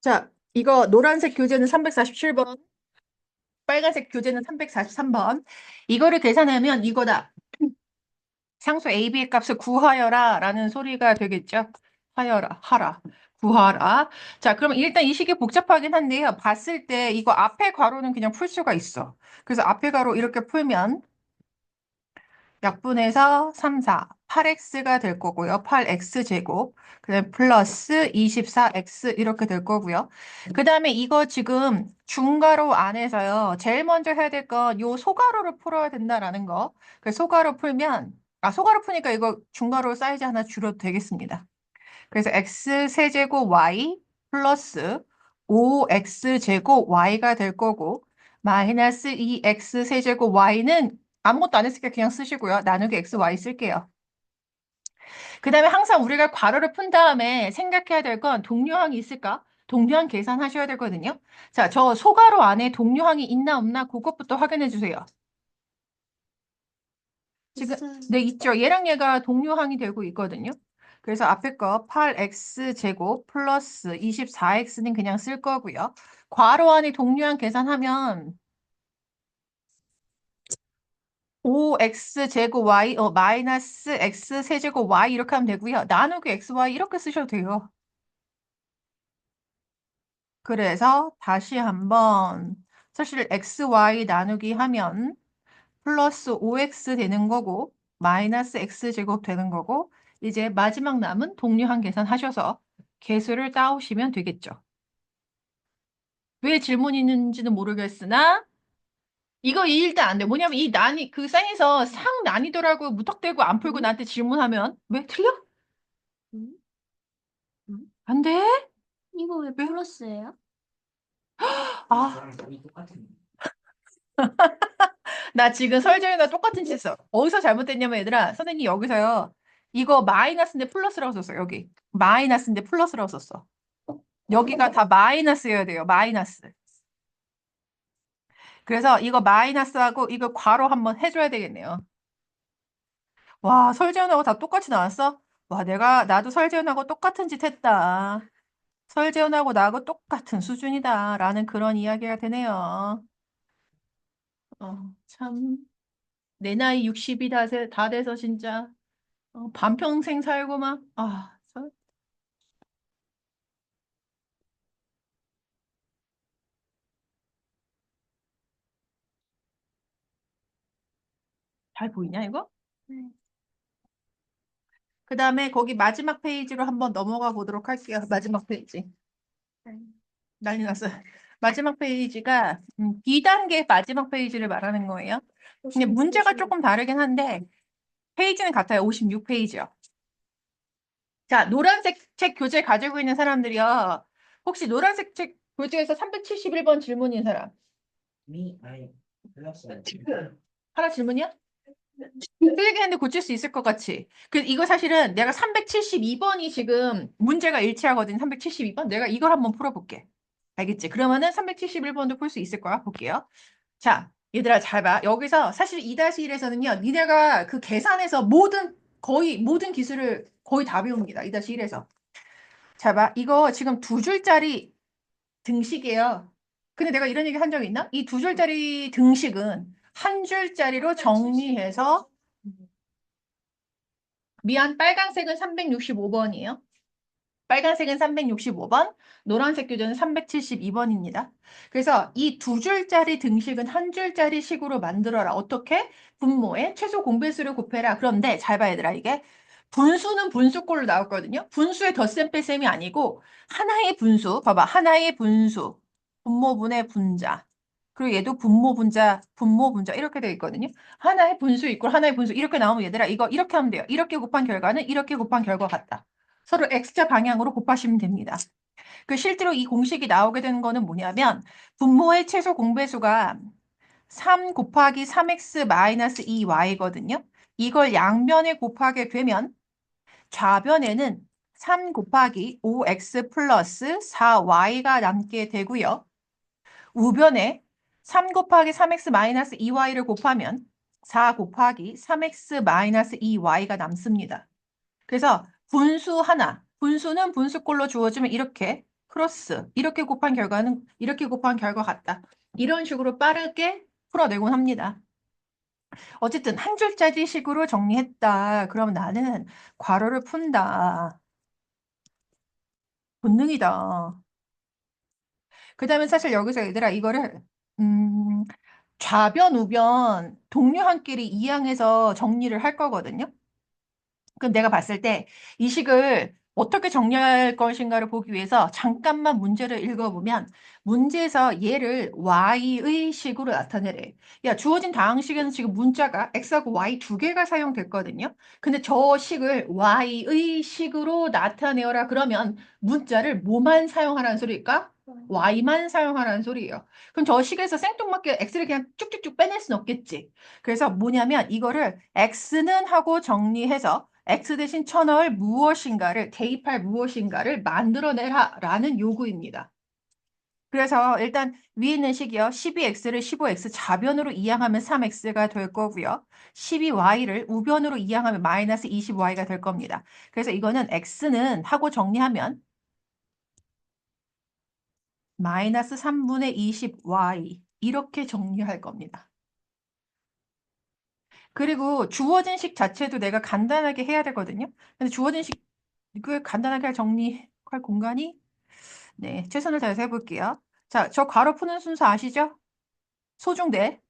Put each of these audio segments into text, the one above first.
자, 이거 노란색 교재는 347번, 빨간색 교재는 343번. 이거를 계산하면 이거다. 상수 A, B의 값을 구하여라 라는 소리가 되겠죠. 하여라, 하라, 구하라. 자, 그럼 일단 이 식이 복잡하긴 한데요. 봤을 때 이거 앞에 괄호는 그냥 풀 수가 있어. 그래서 앞에 괄호 이렇게 풀면 약분해서 3, 4, 8x가 될 거고요. 8x 제곱, 그다음에 플러스 24x 이렇게 될 거고요. 그 다음에 이거 지금 중괄호 안에서요. 제일 먼저 해야 될 건 요 소괄호를 풀어야 된다라는 거. 그 소괄호 풀면 아 소괄호 푸니까 이거 중괄호 사이즈 하나 줄여도 되겠습니다. 그래서 x 세제곱 y 플러스 5x 제곱 y가 될 거고 마이너스 2x 세제곱 y는 아무것도 안 했으니까 그냥 쓰시고요. 나누기 x, y 쓸게요. 그 다음에 항상 우리가 괄호를 푼 다음에 생각해야 될 건 동료항이 있을까? 동료항 계산하셔야 되거든요. 자, 저 소괄호 안에 동료항이 있나 없나 그것부터 확인해 주세요. 지금. 네, 있죠. 얘랑 얘가 동료항이 되고 있거든요. 그래서 앞에 거 8x 제곱 플러스 24x는 그냥 쓸 거고요. 괄호 안에 동료항 계산하면 5x 제곱 y 어 마이너스 x 세제곱 y 이렇게 하면 되고요. 나누기 x y 이렇게 쓰셔도 돼요. 그래서 다시 한번 사실 x y 나누기 하면 플러스 5x 되는 거고 마이너스 x 제곱 되는 거고 이제 마지막 남은 동료항 계산하셔서 개수를 따오시면 되겠죠. 왜 질문이 있는지는 모르겠으나 이거 일단 안 돼. 뭐냐면 이 난이 그 쌍에서 상 난이도라고 무턱대고 안 풀고 음. 나한테 질문하면 왜 틀려? 음? 음? 안 돼? 이거 왜 플러스예요? 아. 나 지금 설정이랑 똑같은 짓 했어. 어디서 잘못됐냐면 얘들아, 선생님 여기서요. 이거 마이너스인데 플러스라고 썼어. 여기. 마이너스인데 플러스라고 썼어. 여기가 다 마이너스여야 돼요. 마이너스. 그래서 이거 마이너스하고 이거 괄호 한번 해줘야 되겠네요. 와, 설재현하고 다 똑같이 나왔어? 와, 내가, 나도 설재현하고 똑같은 짓 했다. 설재현하고 나하고 똑같은 수준이다. 라는 그런 이야기가 되네요. 어, 참. 내 나이 60이 다, 세- 다 돼서 진짜, 어, 반평생 살고 막, 아, 저- 잘 보이냐, 이거? 네. 그 다음에 거기 마지막 페이지로 한번 넘어가 보도록 할게요. 마지막 페이지. 네. 난리 났어요. 마지막 페이지가 음, B단계 마지막 페이지를 말하는 거예요. 근데 문제가 조금 다르긴 한데 페이지는 같아요. 56페이지요. 자, 노란색 책 교재 가지고 있는 사람들이요. 혹시 노란색 책 교재에서 371번 질문인 사람? 미 아니 틀렸어요. 하나 질문이야? 틀리긴 했는데 고칠 수 있을 것 같이. 그 이거 사실은 내가 372번이 지금 문제가 일치하거든. 372번. 내가 이걸 한번 풀어볼게. 알겠지? 그러면은 371번도 풀 수 있을 거야. 볼게요. 자, 얘들아 잘 봐. 여기서 사실 2-1에서는요. 니네가 그 계산에서 모든 거의 모든 기술을 거의 다 배웁니다. 2-1에서. 잘 봐. 이거 지금 두 줄짜리 등식이에요. 근데 내가 이런 얘기 한 적 있나? 이 두 줄짜리 등식은 한 줄짜리로 정리해서 미안 빨간색은 365번이에요. 빨간색은 365번, 노란색 교재는 372번입니다. 그래서 이 두 줄짜리 등식은 한 줄짜리 식으로 만들어라. 어떻게? 분모에 최소 공배수를 곱해라. 그런데 잘 봐야 얘들아 이게 분수는 분수꼴로 나왔거든요. 분수의 덧셈 뺄셈이 아니고 하나의 분수, 봐봐 하나의 분수, 분모분의 분자. 그리고 얘도 분모 분자, 분모 분자 이렇게 되어 있거든요. 하나의 분수 이꼴 하나의 분수 이렇게 나오면 얘들아 이거 이렇게 하면 돼요. 이렇게 곱한 결과는 이렇게 곱한 결과 같다. 서로 x자 방향으로 곱하시면 됩니다. 그 실제로 이 공식이 나오게 되는 거는 뭐냐면 분모의 최소 공배수가 3 곱하기 3x 마이너스 2y거든요. 이걸 양변에 곱하게 되면 좌변에는 3 곱하기 5x 플러스 4y가 남게 되고요. 우변에 3 곱하기 3x 마이너스 2y를 곱하면 4 곱하기 3x 마이너스 2y가 남습니다. 그래서 분수 하나, 분수는 분수꼴로 주어지면 이렇게 크로스 이렇게 곱한 결과는 이렇게 곱한 결과 같다. 이런 식으로 빠르게 풀어내곤 합니다. 어쨌든 한 줄짜리 식으로 정리했다. 그럼 나는 괄호를 푼다. 본능이다. 그 다음에 사실 여기서 얘들아 이거를 음, 좌변, 우변 동료한끼리 이항해서 정리를 할 거거든요. 그럼 내가 봤을 때 이 식을 어떻게 정리할 것인가를 보기 위해서 잠깐만 문제를 읽어보면 문제에서 얘를 y의 식으로 나타내래. 야, 주어진 다항식에는 지금 문자가 x하고 y 두 개가 사용됐거든요. 근데 저 식을 y의 식으로 나타내어라 그러면 문자를 뭐만 사용하라는 소리일까? y만 사용하라는 소리예요. 그럼 저 식에서 생뚱맞게 x를 그냥 쭉쭉쭉 빼낼 수는 없겠지. 그래서 뭐냐면 이거를 x는 하고 정리해서 x 대신 쳐넣을 무엇인가를 대입할 무엇인가를 만들어내라 라는 요구입니다. 그래서 일단 위에 있는 식이요. 12x를 15x 좌변으로 이항하면 3x가 될 거고요. 12y를 우변으로 이항하면 마이너스 20y가 될 겁니다. 그래서 이거는 x는 하고 정리하면 마이너스 3분의 20y 이렇게 정리할 겁니다. 그리고 주어진 식 자체도 내가 간단하게 해야 되거든요. 근데 주어진 식을 간단하게 정리할 공간이 네, 최선을 다해서 해볼게요. 자, 저 괄호 푸는 순서 아시죠? 소중대.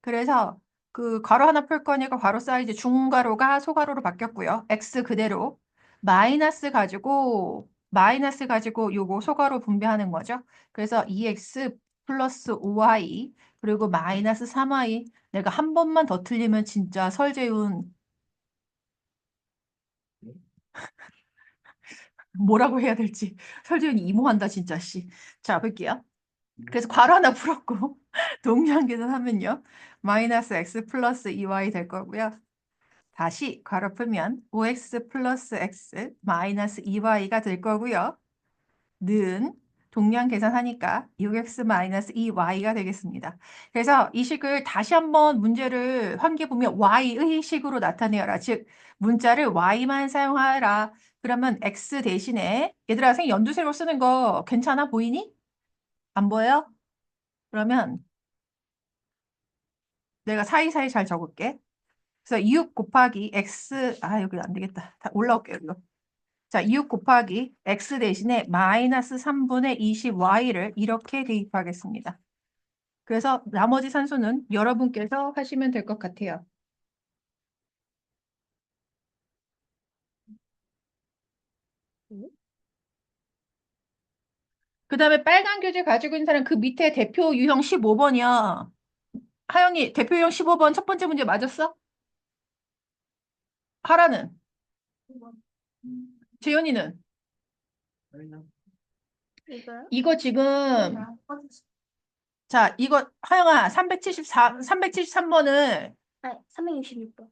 그래서 그 괄호 하나 풀 거니까 괄호 사이즈 중괄호가 소괄호로 바뀌었고요. x 그대로 마이너스 가지고 마이너스 가지고 요거 소괄호 분배하는 거죠. 그래서 2x 플러스 5y 그리고 마이너스 3y 내가 한 번만 더 틀리면 진짜 설재훈 뭐라고 해야 될지 설재훈이 이모한다 진짜 씨. 자 볼게요. 그래서 괄호 하나 풀었고 동량 계산하면요. 마이너스 x 플러스 2y 될 거고요. 다시 괄호 풀면 5x 플러스 x 마이너스 2y가 될 거고요. 는 동량 계산하니까 6x 마이너스 2y가 되겠습니다. 그래서 이 식을 다시 한번 문제를 환기해 보면 y의 식으로 나타내어라. 즉 문자를 y만 사용하라. 그러면 x 대신에 얘들아 선생님 연두색으로 쓰는 거 괜찮아 보이니? 안 보여? 그러면 내가 사이사이 잘 적을게. 그래서 6 곱하기 x 아 여기 안 되겠다. 다 올라올게요. 이거. 자, 6 곱하기 x 대신에 마이너스 3분의 20y를 이렇게 대입하겠습니다. 그래서 나머지 산수는 여러분께서 하시면 될 것 같아요. 그 다음에 빨간 교재 가지고 있는 사람 그 밑에 대표 유형 15번이야. 하영이 대표 유형 15번 첫 번째 문제 맞았어? 하라는? 재현이는? 이거 지금 아, 자, 이거 하영아 374 373번을 366번.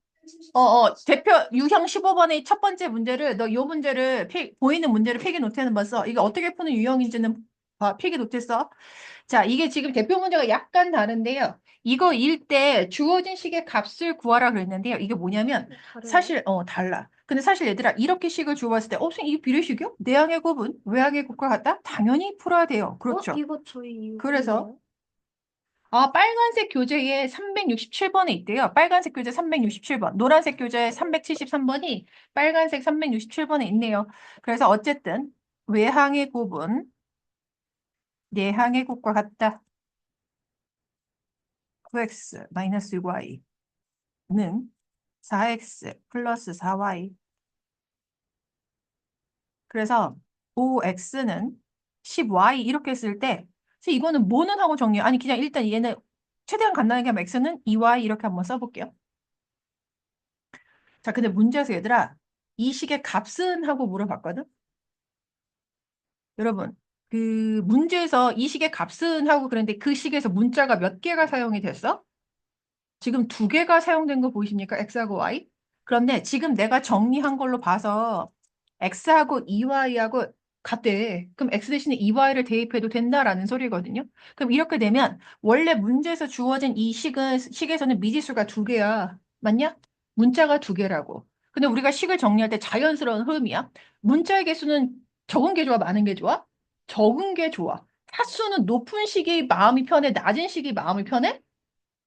어, 어, 대표 유형 15번의 첫 번째 문제를 너 요 문제를 필- 보이는 문제를 필기 노트에 한번 써. 이게 어떻게 푸는 유형인지는 봐, 필기 노트에 써. 자, 이게 지금 대표 문제가 약간 다른데요. 이거 일 때 주어진 식의 값을 구하라 그랬는데요. 이게 뭐냐면 사실 어 달라. 근데 사실 얘들아 이렇게 식을 주어봤을 때 어, 선생님 이게 비례식이요? 내항의 곱은 외항의 곱과 같다? 당연히 풀어야 돼요. 그렇죠. 어, 이거 저희 그래서? 아, 빨간색 교재에 367번에 있대요. 빨간색 교재 367번, 노란색 교재 373번이 빨간색 367번에 있네요. 그래서 어쨌든 외항의 곱은 내항의 곱과 같다. 9x 마이너스 6y는 4x 플러스 4y. 그래서 5x는 10y 이렇게 쓸 때 이거는 뭐는 하고 정리 아니 그냥 일단 얘는 최대한 간단하게 하면 x는 2y 이렇게 한번 써볼게요. 자 근데 문제에서 얘들아 이 식의 값은 하고 물어봤거든. 여러분 그 문제에서 이 식의 값은 하고 그랬는데 그 식에서 문자가 몇 개가 사용이 됐어? 지금 두 개가 사용된 거 보이십니까? x하고 y. 그런데 지금 내가 정리한 걸로 봐서 x하고 2y하고 같대. 그럼 x 대신에 2y를 대입해도 된다라는 소리거든요. 그럼 이렇게 되면 원래 문제에서 주어진 이 식은 식에서는 미지수가 두 개야. 맞냐? 문자가 두 개라고. 근데 우리가 식을 정리할 때 자연스러운 흐름이야. 문자의 개수는 적은 게 좋아, 많은 게 좋아? 적은 게 좋아. 차수는 높은 식이 마음이 편해, 낮은 식이 마음이 편해?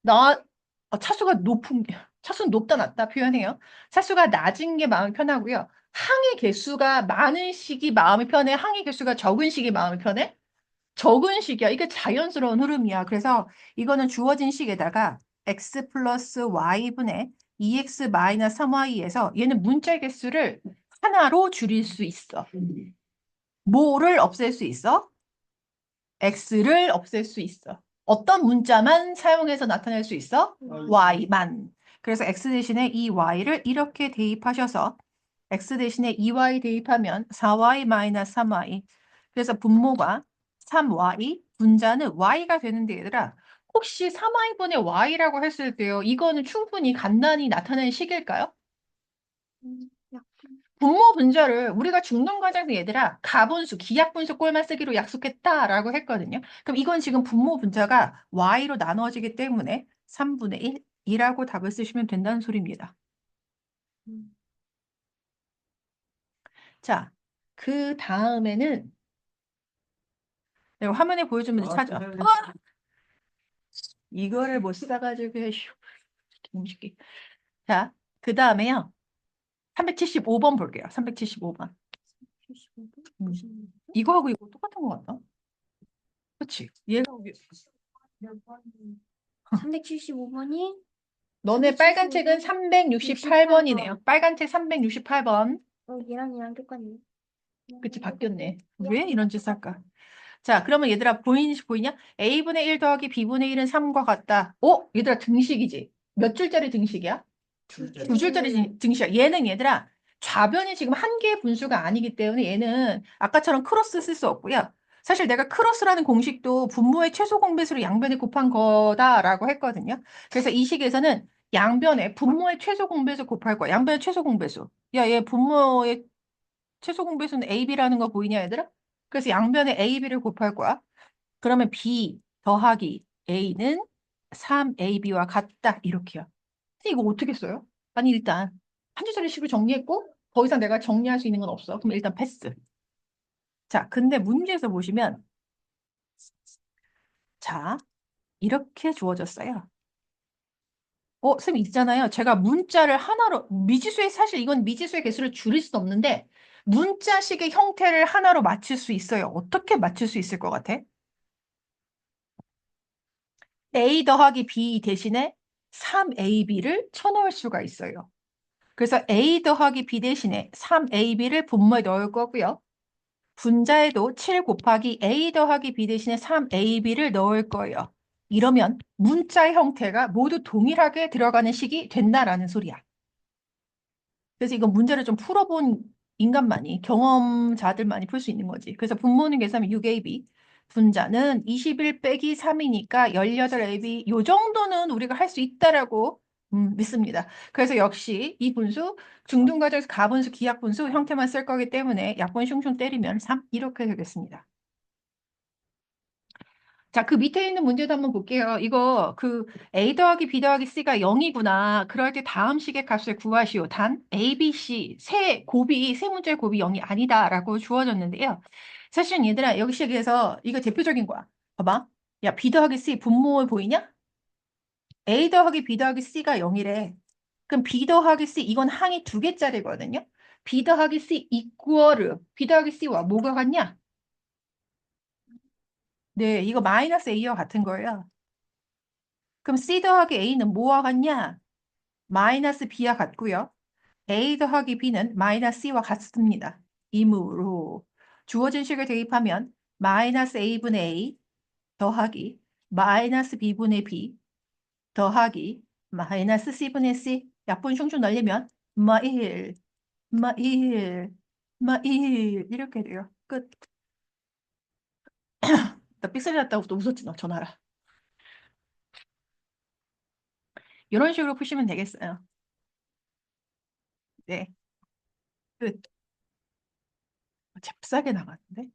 나, 아, 차수가 높은 게, 차수는 높다, 낮다 표현해요. 차수가 낮은 게 마음이 편하고요. 항의 개수가 많은 식이 마음이 편해, 항의 개수가 적은 식이 마음이 편해? 적은 식이야. 이게 자연스러운 흐름이야. 그래서 이거는 주어진 식에다가 x 플러스 y분의 2x 마이너스 3y에서 얘는 문자 개수를 하나로 줄일 수 있어. 뭐를 없앨 수 있어? x를 없앨 수 있어. 어떤 문자만 사용해서 나타낼 수 있어? y만. 그래서 x 대신에 이 y를 이렇게 대입하셔서 x 대신에 2y 대입하면 4y 마이너스 3y. 그래서 분모가 3y, 분자는 y가 되는데 얘들아 혹시 3y분의 y라고 했을 때요. 이거는 충분히 간단히 나타낸 식일까요? 음, 분모 분자를 우리가 중론 과정에서 얘들아 가분수, 기약분수 꼴만 쓰기로 약속했다라고 했거든요. 그럼 이건 지금 분모 분자가 y로 나누어지기 때문에 3분의 1이라고 답을 쓰시면 된다는 소리입니다. 음. 자, 그 다음에는 내가 화면에 보여주면 아, 찾아. 아! 이거를 못 써가지고 휴, 음식기. 자, 그 다음에요. 375번 볼게요. 375번. 75분? 음. 이거하고 이거 똑같은 것 같다. 그치? 얘가 위- 375번이 너네 빨간 책은 368번이네요. 빨간 책 368번. 어, 얘랑 얘랑 똑같네. 그치, 바뀌었네. 왜 이런 짓 할까? 자, 그러면 얘들아, 보이니, 보이냐? A분의 1 더하기 B분의 1은 3과 같다. 어? 얘들아, 등식이지? 몇 줄짜리 등식이야? 두 줄짜리 등- 등식이야. 얘는 얘들아, 좌변이 지금 한 개의 분수가 아니기 때문에 얘는 아까처럼 크로스 쓸 수 없고요. 사실 내가 크로스라는 공식도 분모의 최소 공배수를 양변에 곱한 거다라고 했거든요. 그래서 이 식에서는 양변에 분모의 최소 공배수 곱할 거야. 양변의 최소 공배수. 야, 얘 분모의 최소 공배수는 AB라는 거 보이냐, 얘들아? 그래서 양변에 AB를 곱할 거야. 그러면 B 더하기 A는 3AB와 같다. 이렇게요. 이거 어떻게 써요? 아니, 일단 한 줄짜리 식을 정리했고 더 이상 내가 정리할 수 있는 건 없어. 그럼 일단 패스. 자, 근데 문제에서 보시면 자, 이렇게 주어졌어요. 어, 쌤 있잖아요. 제가 문자를 하나로 미지수의 사실 이건 미지수의 개수를 줄일 수 없는데 문자식의 형태를 하나로 맞출 수 있어요. 어떻게 맞출 수 있을 것 같아? A 더하기 B 대신에 3AB를 쳐넣을 수가 있어요. 그래서 A 더하기 B 대신에 3AB를 분모에 넣을 거고요. 분자에도 7 곱하기 A 더하기 B 대신에 3AB를 넣을 거예요. 이러면 문자의 형태가 모두 동일하게 들어가는 식이 된다라는 소리야. 그래서 이건 문제를 좀 풀어본 인간만이 경험자들만이 풀 수 있는 거지. 그래서 분모는 계산하면 6AB, 분자는 21 빼기 3이니까 18AB 요 정도는 우리가 할 수 있다라고 음, 믿습니다. 그래서 역시 이 분수 중등 과정에서 가분수, 기약분수 형태만 쓸 거기 때문에 약분 슝슝 때리면 3 이렇게 되겠습니다. 자, 그 밑에 있는 문제도 한번 볼게요. 이거 그 A 더하기 B 더하기 C가 0이구나. 그럴 때 다음 식의 값을 구하시오. 단 A, B, C 세 곱이 세 문제의 곱이 0이 아니다라고 주어졌는데요. 사실은 얘들아 여기 식에서 이거 대표적인 거야. 봐봐. 야, B 더하기 C 분모 보이냐? A 더하기 B 더하기 C가 0이래. 그럼 B 더하기 C 이건 항이 두 개짜리거든요. B 더하기 C 이퀄 B 더하기 C와 뭐가 같냐? 네, 이거 마이너스 A와 같은 거예요. 그럼 C 더하기 A는 뭐와 같냐? 마이너스 B와 같고요. A 더하기 B는 마이너스 C와 같습니다. 이므로 주어진 식을 대입하면 마이너스 A분의 A 더하기 마이너스 B분의 B 더하기 마이너스 C분의 C 약분 슝슝 날리면 마1 마1 마1 이렇게 돼요. 끝. 나 삑사리 났다고 또 웃었지 너 전화라. 이런 식으로 푸시면 되겠어요. 네. 끝. 잽싸게 나갔는데?